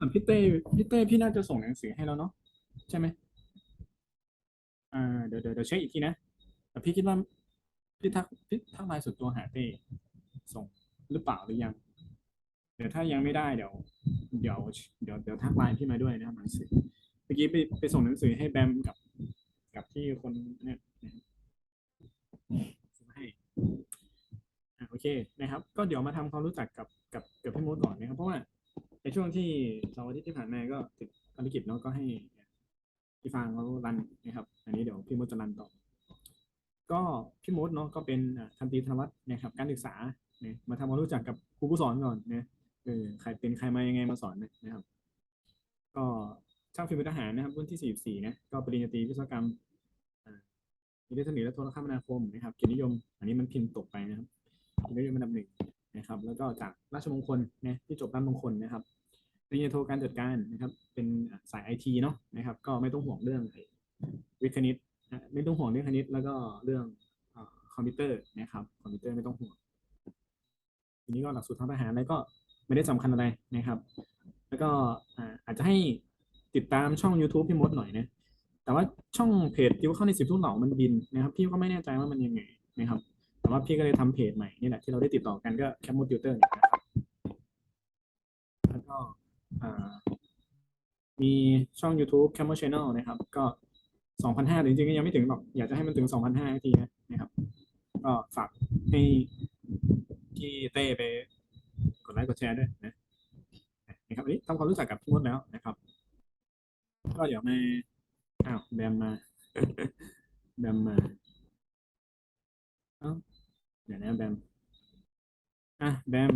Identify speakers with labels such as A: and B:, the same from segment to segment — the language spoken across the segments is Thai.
A: อะพี่เต้พี่เต้พี่น่าจะส่งหนังสือให้แล้วเนาะใช่ไหมอ่าเดี๋ยวเดี๋ยวเดี๋ยวเช็คอีกทีนะแต่พี่คิดว่าพี่ทักพี่ทักไลน์ส่วนตัวหาเต้ส่งหรือเปล่าหรือยัง เดี๋ยวถ้ายังไม่ได้เดี๋ยว เดี๋ยวเดี๋ยวเดี๋ยวทักไลน์พี่มาด้วยนะหนังสือเมื่อกี้ไปไปส่งหนังสือให้แบมกับ กับที่คนเนี่ยให้อะโอเคนะครับ ก็เดี๋ยวมาทำความรู้จักกับกับกับพี่มดก่อนนะครับเพราะว่า ช่วงที่เสาร์อาทิตย์ที่ผ่านมาก็ติดภารกิจเนาะก็ให้พี่ฟางเขารันนะครับ อันนี้เดี๋ยวพี่มดจะรันต่อ ก็พี่มดเนาะก็เป็นทันตีธนวัฒน์นะครับการศึกษาเนี่ยมาทำความรู้จักกับครูผู้สอนก่อนนะเออใครเป็นใครมายังไงมาสอนนะครับ ก็ช่างฝีมือทหารนะครับรุ่นที่ 44 นะก็ปริญญาตรีวิศวกรรมอิเล็กทรอนิกส์และโทรคมนาคมนะครับเกียรตินิยม อันนี้มันพิมพ์ตกไปนะครับเกียรตินิยมอันดับหนึ่งนะครับ แล้วก็จากราชมงคลนะที่จบราชมงคลนะครับ ปริญญาโทการจัดการนะครับ เป็นสายไอทีเนาะนะครับ ก็ไม่ต้องห่วงเรื่องวิทย์คณิตไม่ต้องห่วงเรื่องคณิตแล้วก็เรื่องอคอมพิวเตอร์นะครับ คอมพิวเตอร์ไม่ต้องห่วงทีนี้ก็หลักสูตรทางทหารอะไรก็ไม่ได้สำคัญอะไรนะครับ แล้วก็อาจจะให้ติดตามช่อง YouTube พี่มดหน่อยนะแต่ว่าช่องเพจที่ว่าเข้าในสิบทุ่งเหล่ามันบินนะครับ พี่ก็ไม่แน่ใจว่ามันยังไงนะครับ แต่ว่าพี่ก็เลยทำเพจใหม่นี่แหละที่เราได้ติดต่อกันก็แคมมูติวเตอร์นะครับแล้วก็ มีช่อง YouTube Camel Channel นะครับ ก็สองพันห้าจริงๆก็ยังไม่ถึงหรอก อยากจะให้มันถึงสองพันห้าทีนะนะครับ ก็ฝากให้พี่เต้ไปกดไลค์กดแชร์ด้วยนะนะครับอันนี้ทำความรู้จักกับพี่มดแล้วนะครับ ก็เดี๋ยวมาอ้าวแบมมาแบมมาเอ้าเดี๋ยวนะแบมอะแบม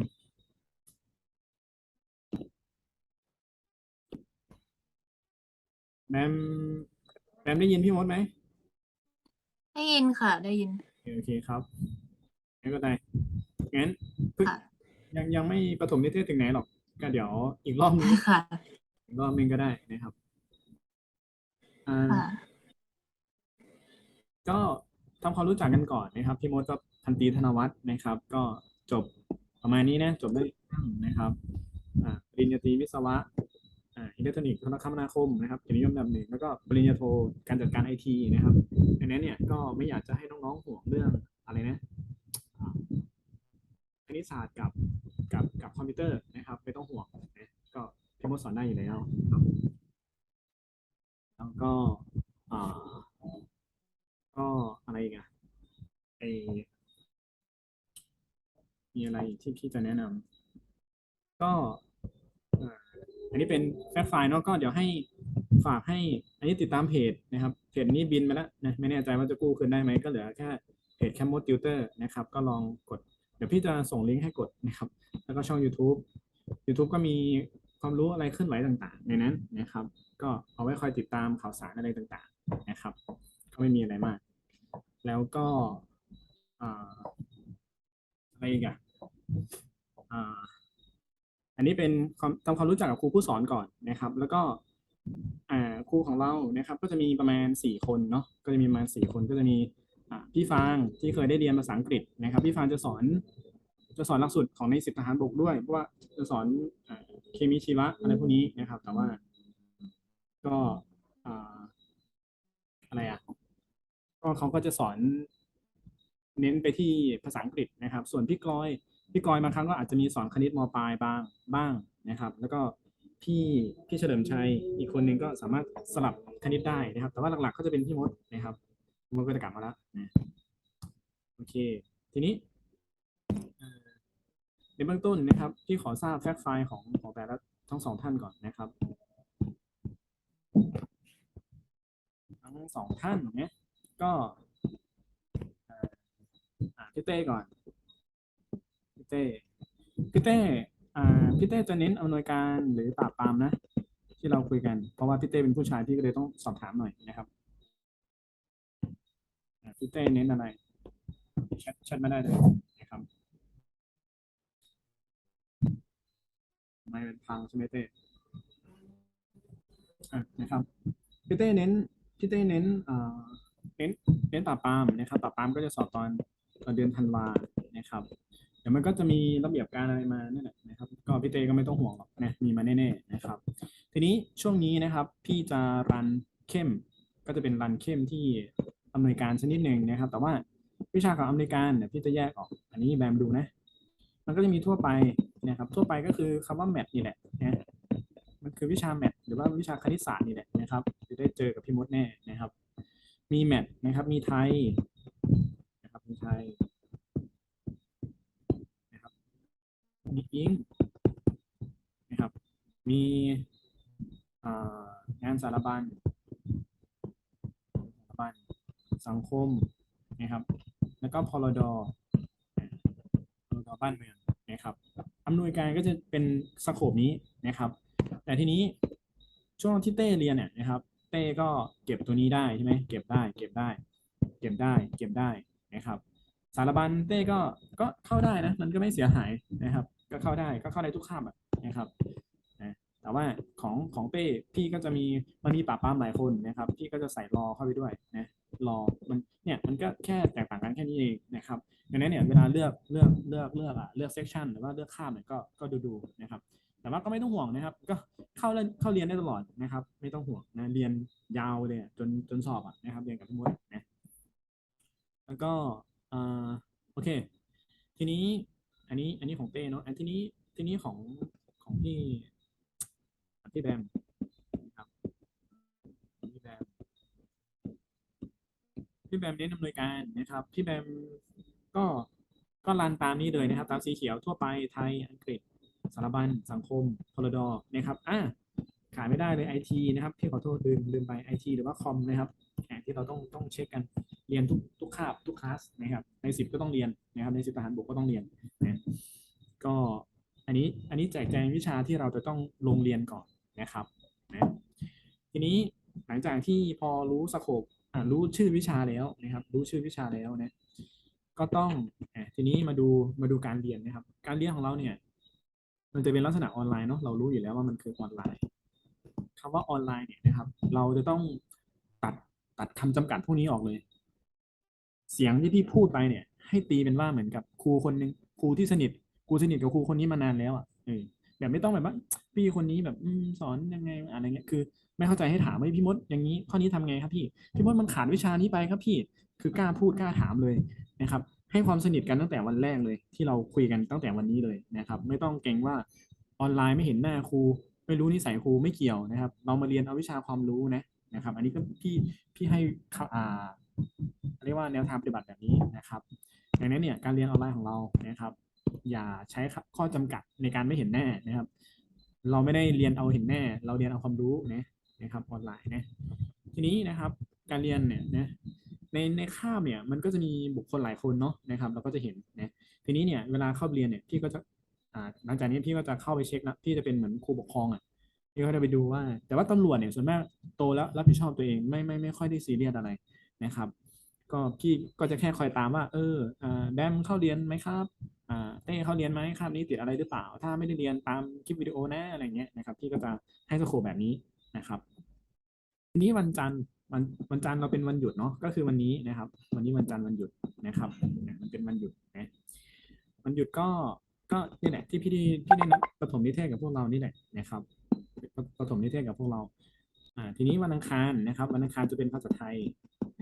A: แบมแบมได้ยินพี่มดไหม
B: ได้ยินค่ะ ได้ยิน
A: โอเคโอเคครับงั้นก็ได้งั้นเพิ่ง
B: ค่ะ
A: ยังยังไม่ประถมนิเทศถึงไหนหรอก ก็เดี๋ยวอีกรอบนึง
B: ค่ะ
A: อีกรอบนึงก็ได้นะครับอ่า
B: ค่ะ
A: ก็ทำความรู้จักกันก่อนนะครับพี่มดก็พันตรีธนวัฒน์นะครับ ก็จบประมาณนี้นะจบด้วยนะครับอ่าปริญญาตรีวิศวะ อ่าอิเล็กทรอนิกส์โทรคมนาคมนะครับเกียรตินิยมอันดับหนึ่งแล้วก็ปริญญาโทการจัดการไอทีนะครับดังนั้นเนี่ยก็ไม่อยากจะให้น้องๆห่วงเรื่องอะไรนะอ่าคณิตศาสตร์กับกับกับคอมพิวเตอร์นะครับ ไม่ต้องห่วงนะก็พี่มดสอนได้อยู่แล้วครับแล้วก็อ่าก็อะไรอีกอะไอมีอะไรที่พี่จะแนะนำก็ อันนี้เป็นแฟกไฟล์เนาะก็เดี๋ยวให้ฝากให้อันนี้ติดตามเพจนะครับเพจนี้บินมาแล้วนะไม่แน่ใจว่าจะกู้คืนได้ไหมก็เหลือแค่เพจแคมโมติวเตอร์นะครับก็ลองกด เดี๋ยวพี่จะส่งลิงก์ให้กดนะครับ แล้วก็ช่อง YouTube YouTube ก็มีความรู้อะไรเคลื่อนไหวต่างๆ ในนั้นนะครับ ก็เอาไว้คอยติดตามข่าวสารอะไรต่างๆนะครับ ก็ไม่มีอะไรมาก แล้วก็ออะไรอีกอะ อันนี้เป็นทำความรู้จักกับครูผู้สอนก่อนนะครับ แล้วก็ครูของเรานะครับ ก็จะมีประมาณสี่คนเนาะก็จะมีประมาณสี่คนก็จะมีพี่ฟางที่เคยได้เรียนภาษาอังกฤษนะครับ พี่ฟางจะสอนจะสอนหลักสูตรของในสิบทหารบกด้วยเพราะว่าจะสอนอเคมีชีวะอะไรพวกนี้นะครับ แต่ว่า ก็อ่าอะไรอะก็เขาก็จะสอนเน้นไปที่ภาษาอังกฤษนะครับ ส่วนพี่กลอย พี่กอยบางครั้งก็อาจจะมีสอนคณิตมปลายบ้างบ้างนะครับ แล้วก็พี่พี่เฉลิมชัยอีกคนหนึ่งก็สามารถสลับคณิตได้นะครับ แต่ว่าหลักๆก็จะเป็นพี่มดนะครับมดก็จะกลับมาแล้วนะโอเค ทีนี้ในเบื้องต้นนะครับพี่ขอทราบแฟกต์ไฟล์ของของแต่ละทั้งสองท่านก่อนนะครับ ทั้งสองท่านเนี่ยก็พี่เต้ก่อน พี่เต้พี่เต้อ่าพี่เต้จะเน้นอำนวยการหรือปราบปรามนะ ที่เราคุยกัน เพราะว่าพี่เต้เป็นผู้ชายพี่ก็เลยต้องสอบถามหน่อยนะครับพี่เต้เน้นอะไรแชทแชทไม่ได้เลยนะครับไม่เป็นพังใช่ไหมเต้นะครับพี่เต้เน้นพี่เต้เน้นเอ่อเน้นเน้นปราบปรามนะครับปราบปรามก็จะสอบตอนตอนเดือนธันวานะครับ ดี๋ยวมันก็จะมีระเบียบการอะไรมาเนี่ยนะครับ ก็พี่เต้ก็ไม่ต้องห่วงหรอกนะมีมาแน่ๆนะครับ ทีนี้ช่วงนี้นะครับ พี่จะรันเข้มก็จะเป็นรันเข้มที่อำนวยการชนิดหนึ่งนะครับ แต่ว่าวิชาของอำนวยการเนี่ยพี่จะแยกออก อันนี้แบมดูนะ มันก็จะมีทั่วไปนะครับ ทั่วไปก็คือคำว่าแมทนี่แหละนะมันคือวิชาแมทหรือว่าวิชาคณิตศาสตร์นี่แหละนะครับจะได้เจอกับพี่มดแน่นะครับ มีแมทนะครับ มีไทยนะครับมีไทย มีอิงนะครับ มีงานสารบัญสารบัญสังคมนะครับ แล้วก็พลดพลดบ้านเมืองนะครับอำนวยการก็จะเป็นสโคปนี้นะครับ แต่ทีนี้ช่วงที่เต้เรียนเนี่ยนะครับ เต้ก็เก็บตัวนี้ได้ใช่ไหมเก็บได้ เก็บได้ เก็บได้ เก็บได้นะครับ สารบัญเต้ก็ก็เข้าได้นะ มันก็ไม่เสียหายนะครับ ก็เข้าได้ก็เข้าได้ทุกคาบอะนะครับแต่ว่าของของเต้พี่ก็จะมีมันมีปราปามหลายคนนะครับพี่ก็จะใส่รอเข้าไปด้วยนะรอมันเนี่ยมันก็แค่แตกต่างกันแค่นี้เองนะครับดังนั้นเนี่ยเวลาเลือกเลือกเลือกเลือกอะเลือกเซกชันหรือว่าเลือกคาบเนี่ยก็ก็ดูดูนะครับ แต่ว่าก็ไม่ต้องห่วงนะครับ ก็เข้าเรียนเข้าเรียนได้ตลอดนะครับ ไม่ต้องห่วงนะเรียนยาวเลยจนจนสอบอะนะครับ เรียนกับพี่มดนะแล้วก็อ่าโอเค ทีนี้ อันนี้อันนี้ของเต้เนาะอันที่นี้ที่นี้ของของพี่พี่แบมนะครับพี่แบมพี่แบมเน้นดำเนินการนะครับ พี่แบมก็ก็รันตามนี้เลยนะครับ ตามสีเขียวทั่วไปไทยอังกฤษ สารบัญสังคมพลดอนะครับอ่าขาดไม่ได้เลยไอทีนะครับพี่ขอโทษลืมลืมไปไอทีหรือว่าคอมนะครับแห่ที่เราต้องต้องเช็คกัน รียนทุกทุกคาบทุกคลาสนะครับ ในสิบก็ต้องเรียนนะครับ ในสิบทหารบกก็ต้องเรียนนะก็อันนี้อันนี้แจกแจงวิชาที่เราจะต้องลงเรียนก่อนนะครับนะทีนี้หลังจากที่พอรู้สโคปรู้ชื่อวิชาแล้วนะครับ รู้ชื่อวิชาแล้วนะก็ต้องทีนี้มาดูมาดูการเรียนนะครับ การเรียนของเราเนี่ย มันจะเป็นลักษณะออนไลน์เนาะเรารู้อยู่แล้วว่ามันคือออนไลน์คำว่าออนไลน์เนี่ยนะครับ เราจะต้องตัดตัดคำจำกัดพวกนี้ออกเลย เสียงที่พี่พูดไปเนี่ย ให้ตีเป็นว่าเหมือนกับครูคนหนึ่งครูที่สนิทครูสนิทกับครูคนนี้มานานแล้วอะเออแบบไม่ต้องแบบว่าพี่คนนี้แบบอสอนยังไงอะไรเงี้ยคือ ไม่เข้าใจให้ถามว่าพี่มดอย่างนี้ข้อนี้ทำไงครับพี่พี่มดมันขาดวิชานี้ไปครับพี่คือกล้าพูดกล้าถามเลยนะครับ ให้ความสนิทกันตั้งแต่วันแรกเลย ที่เราคุยกันตั้งแต่วันนี้เลยนะครับ ไม่ต้องเกรงว่าออนไลน์ไม่เห็นหน้าครูไม่รู้นิสัยครูไม่เกี่ยวนะครับ เรามาเรียนเอาวิชาความรู้นะนะครับ อันนี้ก็พี่พี่ให้อ่า เรียกว่าแนวทางปฏิบัติแบบนี้นะครับดังนั้นเนี่ยการเรียนออนไลน์ของเรานะครับ อย่าใช้ข้อจำกัดในการไม่เห็นแน่นะครับ เราไม่ได้เรียนเอาเห็นแน่ เราเรียนเอาความรู้นะนะครับออนไลน์นะทีนี้นะครับการเรียนเนี่ยนะในในคาบเนี่ยมันก็จะมีบุคคลหลายคนเนาะนะครับ เราก็จะเห็นนะทีนี้เนี่ยเวลาเข้าเรียนเนี่ยพี่ก็จะอ่าหลังจากนี้พี่ก็จะเข้าไปเช็คนะพี่จะเป็นเหมือนครูปกครองอะพี่ก็จะไปดูว่า แต่ว่าตำรวจเนี่ยส่วนมากโตแล้วรับผิดชอบตัวเองไม่ไม่ไม่ค่อยได้ซีเรียสอะไร นะครับ ก็พี่ก็จะแค่คอยตามว่า เออแบมเข้าเรียนไหมครับเต้เข้าเรียนไหมคาบนี้ติดอะไรหรือเปล่า ถ้าไม่ได้เรียนตามคลิปวิดีโอนะอะไรเงี้ยนะครับพี่ก็จะให้สโคแบบนี้นะครับ ทีนี้วันจันทร์วันวันจันทร์เราเป็นวันหยุดเนาะก็คือวันนี้นะครับ วันนี้วันจันทร์วันหยุดนะครับมันเป็นวันหยุดนะวันหยุดก็ก็นี่แหละที่พี่ได้พี่ได้นัดประถมนิเทศกับพวกเรานี่แหละนะครับประประถมนิเทศกับพวกเรา อ่า ทีนี้วันอังคารนะครับ วันอังคารจะเป็นภาษาไทย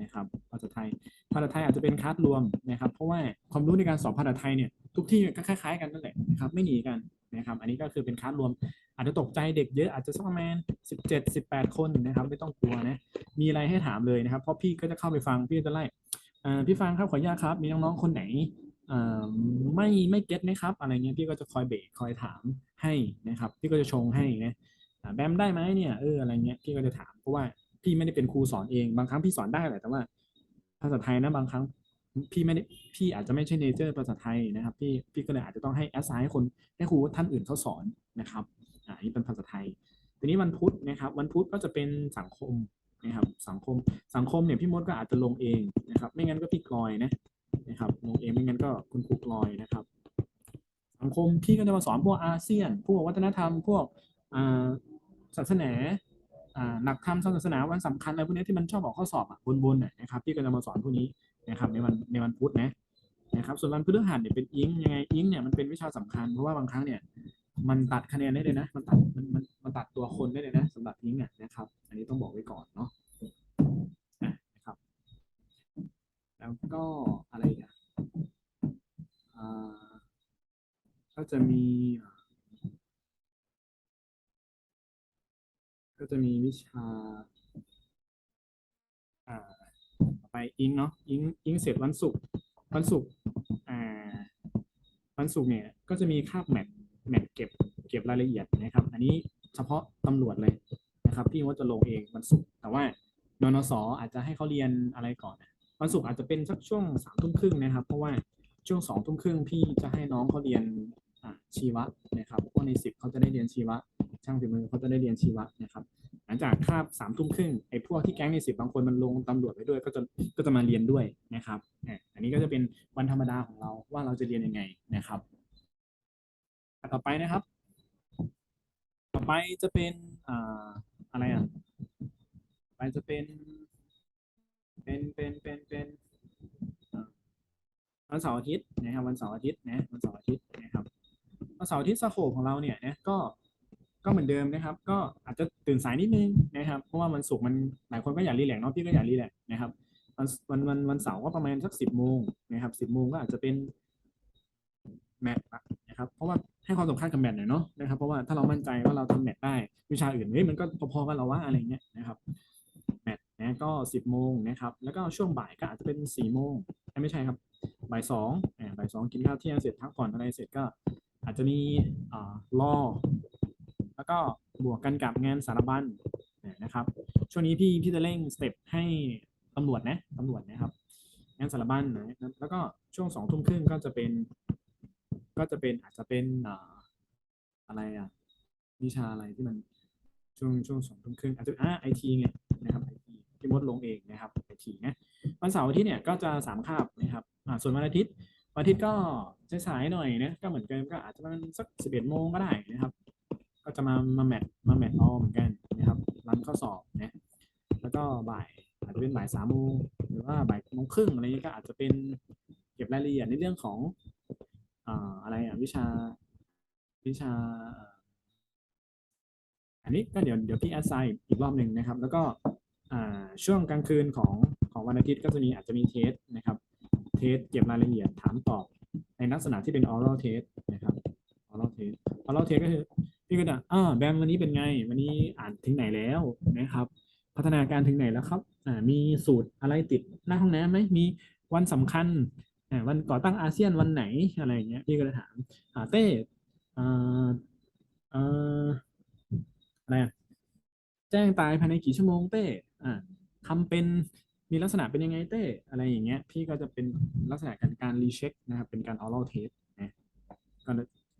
A: นะครับภาษาไทยภาษาไทยอาจจะเป็นคลาสรวมนะครับ เพราะว่าความรู้ในการสอบภาษาไทยเนี่ยทุกที่ก็คล้ายๆกันนั่นแหละนะครับไม่หนีกันนะครับ อันนี้ก็คือเป็นคลาสรวม อาจจะตกใจเด็กเยอะอาจจะสักประมาณสิบเจ็ดสิบแปดคนนะครับ ไม่ต้องกลัวนะมีอะไรให้ถามเลยนะครับ เพราะพี่ก็จะเข้าไปฟังพี่จะไล่พี่ฟังครับขออนุญาตครับ มีน้องๆคนไหนไม่ไม่เก็ตไหมครับ อะไรเงี้ยพี่ก็จะคอยเบรกคอยถามให้นะครับ พี่ก็จะชงให้นะแบมได้ไหมเนี่ยเอออะไรเงี้ยพี่ก็จะถามเพราะว่า พี่ไม่ได้เป็นครูสอนเองบางครั้งพี่สอนได้แหละแต่ว่า ภาษาไทยนะบางครั้งพี่ไม่ได้พี่อาจจะไม่ใช่เนเจอร์ภาษาไทยนะครับ พี่พี่ก็เลยอาจจะต้องให้แอสไซน์ให้คนให้ครูท่านอื่นเขาสอนนะครับอ่าอันนี้เป็นภาษาไทย ทีนี้วันพุธนะครับ วันพุธก็จะเป็นสังคมนะครับ สังคมสังคมเนี่ยพี่มดก็อาจจะลงเองนะครับ ไม่งั้นก็พี่กลอยนะนะครับลงเองไม่งั้นก็คุณครูกลอยนะครับ สังคมพี่ก็จะมาสอนพวกอาเซียน พวกวัฒนธรรม พวกศาสนา หลักธรรมทางศาสนาวันสำคัญอะไรพวกนี้ที่มันชอบออกข้อสอบอะบนๆน่ะนะครับพี่ก็จะมาสอนพวกนี้นะครับในวันในวันพุธนะนะครับส่วนวันพฤหัสเนี่ยเป็นอิงยังไงอิงเนี่ยมันเป็นวิชาสำคัญเพราะว่าบางครั้งเนี่ยมันตัดคะแนนได้เลยนะ มันตัดมันมันมันตัดตัวคนได้เลยนะสำหรับทิ้งอะนะครับ อันนี้ต้องบอกไว้ก่อนเนาะนะครับ แล้วก็อะไรอะอ่าก็จะมีอ่ ก็จะมีวิชาอ่าต่อไปอิงเนาะอิงอิงเสร็จวันศุกร์วันศุกร์อ่าวันศุกร์เนี่ยก็จะมีคาบแมทแมทเก็บเก็บรายละเอียดนะครับ อันนี้เฉพาะตำรวจเลยนะครับพี่ว่าจะลงเองวันศุกร์แต่ว่านนสออาจจะให้เขาเรียนอะไรก่อนวันศุกร์อาจจะเป็นสักช่วงสามทุ่มครึ่งนะครับ เพราะว่าช่วงสองทุ่มครึ่งพี่จะให้น้องเขาเรียนชีวะนะครับพราะในสิบเขาจะได้เรียนชีวะ ช่างฝีมือเขาจะได้เรียนชีวะน ลังจากคาบสามทุ่มครึ่งไอ้พวกที่แก๊งในสิบบางคนมันลงตำรวจไปด้วย ก็จะก็จะมาเรียนด้วยนะครับอะอันนี้ก็จะเป็นวันธรรมดาของเราว่าเราจะเรียนยังไงนะครับ ต่อไปนะครับ ต่อไปจะเป็นอ่าอะไรอะไปจะเป็นเป็นเป็นเป็นเป็นวันเสาร์อาทิตย์นะครับวันเสาร์อาทิตย์นะวันเสาร์อาทิตย์นะครับวันเสาร์อาทิตย์สโคปของเราเนี่ยนะก็ ก็เหมือนเดิมนะครับ ก็อาจจะตื่นสายนิดนึงนะครับ เพราะว่าวันศุกร์มันหลายคนก็อยากรีแลกซ์เนาะพี่ก็อยากรีแลกซ์นะครับวันวันวันวันเสาร์ก็ประมาณสักสิบโมงนะครับสิบโมงก็อาจจะเป็นแมทนะครับ เพราะว่าให้ความสำคัญกับแมทหน่อยเนาะนะครับ เพราะว่าถ้าเรามั่นใจว่าเราทำแมทได้ วิชาอื่นเฮ้ยมันก็พอๆกันเราว่าอะไรเงี้ยนะครับแมทนะก็สิบโมงนะครับ แล้วก็ช่วงบ่ายก็อาจจะเป็นสี่โมงไม่ใช่ครับบ่ายสองบ่ายสองกินข้าวเที่ยงเสร็จพักผ่อนอะไรเสร็จก็อาจจะมีอ่ารอ แล้วก็บวกกันกับงานสารบัญนะครับ ช่วงนี้พี่พี่จะเร่งสเต็ปให้ตำรวจนะตำรวจนะครับ งานสารบัญนะแล้วก็ช่วงสองทุ่มครึ่งก็จะเป็น ก็จะเป็นอาจจะเป็นอะไรอะวิชาอะไรที่มันช่วงช่วงสองทุ่มครึ่งอาจจะอ่าไอทีไงนะครับไอทีที่มดลงเองนะครับไอทีนะวันเสาร์อาทิตย์เนี่ยก็จะสามคาบนะครับอ่าส่วนวันอาทิตย์วันอาทิตย์ก็สายหน่อยนะก็เหมือนกันก็อาจจะประมาณสักสิบเอ็ดโมงก็ได้นะครับ ก็จะมามาแมทมาแมทออเหมือนกันนะครับรันข้อสอบนะแล้วก็บ่ายอาจจะเป็นบ่ายสามโมงหรือว่าบ่ายโมงครึ่งอะไรเงี้ยก็อาจจะเป็นเก็บรายละเอียดในเรื่องของอ่าอะไรอะวิชาวิชา อันนี้ก็เดี๋ยวเดี๋ยวพี่แอดไซน์อีกรอบหนึ่งนะครับ แล้วก็อ่าช่วงกลางคืนของของวันอาทิตย์ก็จะมีอาจจะมีเทสนะครับ เทสเก็บรายละเอียดถามตอบในลักษณะที่เป็น oral test นะครับ oral test oral test ก็คือ พี่ก็จะอ่าแบมวันนี้เป็นไง วันนี้อ่านถึงไหนแล้วนะครับ พัฒนาการถึงไหนแล้วครับอ่ามีสูตรอะไรติดหน้าห้องน้ำไหมมีวันสำคัญอ่าวันก่อตั้งอาเซียนวันไหนอะไรอย่างเงี้ยพี่ก็จะถามอ่าเต้อ่าอ่ออะไรอะแจ้งตายภายในกี่ชั่วโมงเต้อ่าทำเป็นมีลักษณะเป็นยังไงเต้อะไรอย่างเงี้ยพี่ก็จะเป็นลักษณะการการรีเช็คนะครับเป็นการ oral test นะก็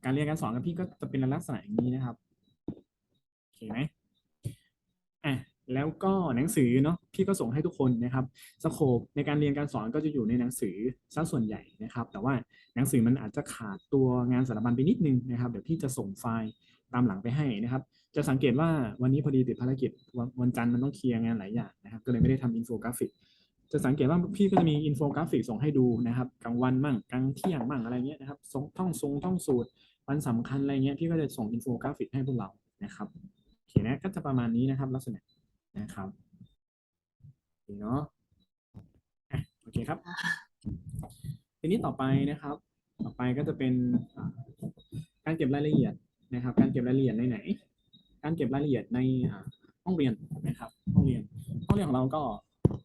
A: การเรียนการสอนกับพี่ก็จะเป็นลักษณะอย่างนี้นะครับโอเคไหมอะแล้วก็หนังสือเนาะพี่ก็ส่งให้ทุกคนนะครับสโคปในการเรียนการสอนก็จะอยู่ในหนังสือซะส่วนใหญ่นะครับ แต่ว่าหนังสือมันอาจจะขาดตัวงานสารบัญไปนิดนึงนะครับ เดี๋ยวพี่จะส่งไฟล์ตามหลังไปให้นะครับ จะสังเกตว่าวันนี้พอดีติดภารกิจวันวันจันทร์มันต้องเคลียร์งานหลายอย่างนะครับ ก็เลยไม่ได้ทำอินโฟกราฟิก จะสังเกตว่าพี่ก็จะมีอินโฟกราฟิกส่งให้ดูนะครับกลางวันมั่งกลางเที่ยงมั่งอะไรเงี้ยนะครับท่องทรงท่องสูตร วันสำคัญอะไรเงี้ยพี่ก็จะส่งอินโฟกราฟิกให้พวกเรานะครับโอเคนะก็จะประมาณนี้นะครับ ลักษณะนะครับโอเนาะโอเคครับ ทีนี้ต่อไปนะครับ ต่อไปก็จะเป็นการเก็บรายละเอียดนะครับ การเก็บรายละเอียดในไหน การเก็บรายละเอียดในห้องเรียนนะครับ ห้องเรียน ห้องเรียนของเราก็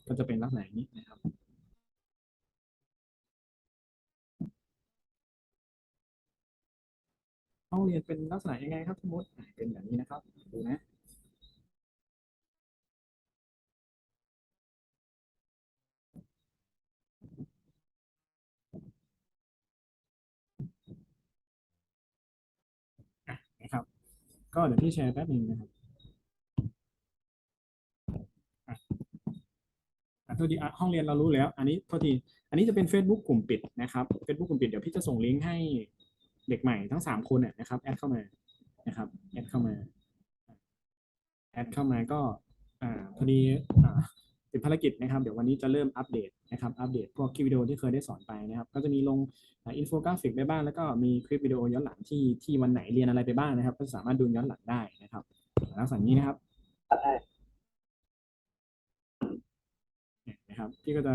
A: ก็จะเป็นลักษณะนี้นะ ห้องเรียนเป็นลักษณะยังไงครับสมมติเป็นแบบนี้นะครับ ดูนะนะครับ ก็เดี๋ยวพี่แชร์แป๊บหนึ่งนะครับอะโทษทีอะห้องเรียนเรารู้แล้ว อันนี้โทษที อันนี้จะเป็น Facebook กลุ่มปิดนะครับ Facebook กลุ่มปิดเดี๋ยวพี่จะส่งลิงก์ให้ เด็กใหม่ทั้งสามคนเนี่ยนะครับแอดเข้ามานะครับแอดเข้ามาแอดเข้ามาก็อ่าพอดีอ่าติดภารกิจนะครับเดี๋ยววันนี้จะเริ่มอัปเดตนะครับอัปเดตพวกคลิปวิดีโอที่เคยได้สอนไปนะครับก็จะมีลงอินโฟกราฟิกไปบ้างแล้วก็มีคลิปวิดีโอย้อนหลังที่ที่วันไหนเรียนอะไรไปบ้างนะครับ ก็สามารถดูย้อนหลังได้นะครับลักษณะนี้นะครับ
C: ตัดให้
A: เนี่ยนะครับพี่ก็จะ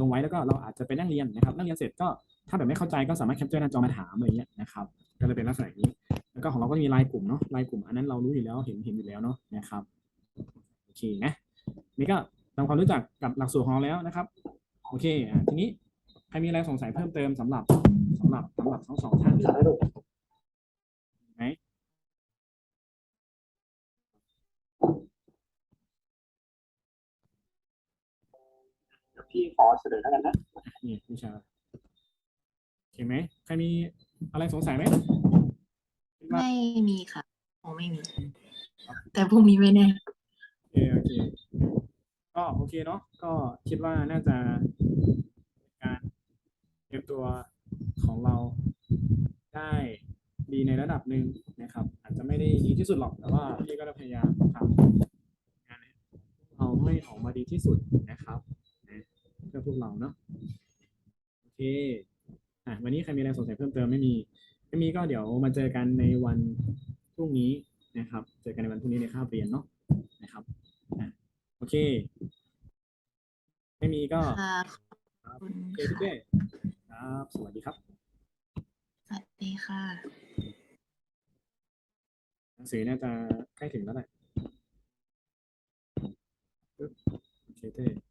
A: ลงไว้แล้วก็เราอาจจะไปนั่งเรียนนะครับนั่งเรียนเสร็จก็ถ้าแบบไม่เข้าใจก็สามารถแคปเจอร์หน้าจอมาถามอะไรเงี้ยนะครับก็เลยเป็นลักษณะนี้แล้วก็ของเราก็จะมีไลน์กลุ่มเนาะไลน์กลุ่มอันนั้นเรารู้อยู่แล้วเห็นเห็นอยู่แล้วเนาะนะครับโอเคนะนี่ก็ทำความรู้จักกับหลักสูตรของเราแล้วนะครับโอเคอะทีนี้ใครมีอะไรสงสัยเพิ่มเติมสำหรับสำหรับสำหรับทั้งสองท่าน
C: ตัดให้ลูก
A: ไหม
C: ดี๋ยวพี่ขอเสนอแล้วกันนะ
A: นี่วิชาโอเคไหมใครมีอะไรสงสัยไหมคิดว่า
B: ไม่มีค่ะคงไม่มี แต่พรุ่งนี้ไม่แน่
A: โอเคโอเคก็โอเคเนาะก็คิดว่าน่าจะเป็นการเตรียมตัวของเราได้ดีในระดับหนึ่งนะครับ อาจจะไม่ได้ดีที่สุดหรอกแต่ว่าพี่ก็จะพยายามทำงานให้เราให้ออกมาดีที่สุดนะครับ กับพวกเราเนาะโอเคอะวันนี้ใครมีอะไรสงสัยเพิ่มเติมไม่มีไม่มีก็เดี๋ยวมาเจอกันในวันพรุ่งนี้นะครับ เจอกันในวันพรุ่งนี้ในคาบเรียนเนาะนะครับอะโอเค ไม่มีก็
B: ครับ
A: โอเค
B: ค
A: รับ สวัสดีครับ
B: สวัสดีค่ะ
A: หนังสือน่าจะใกล้ถึงแล้วแหละโอเคเจ้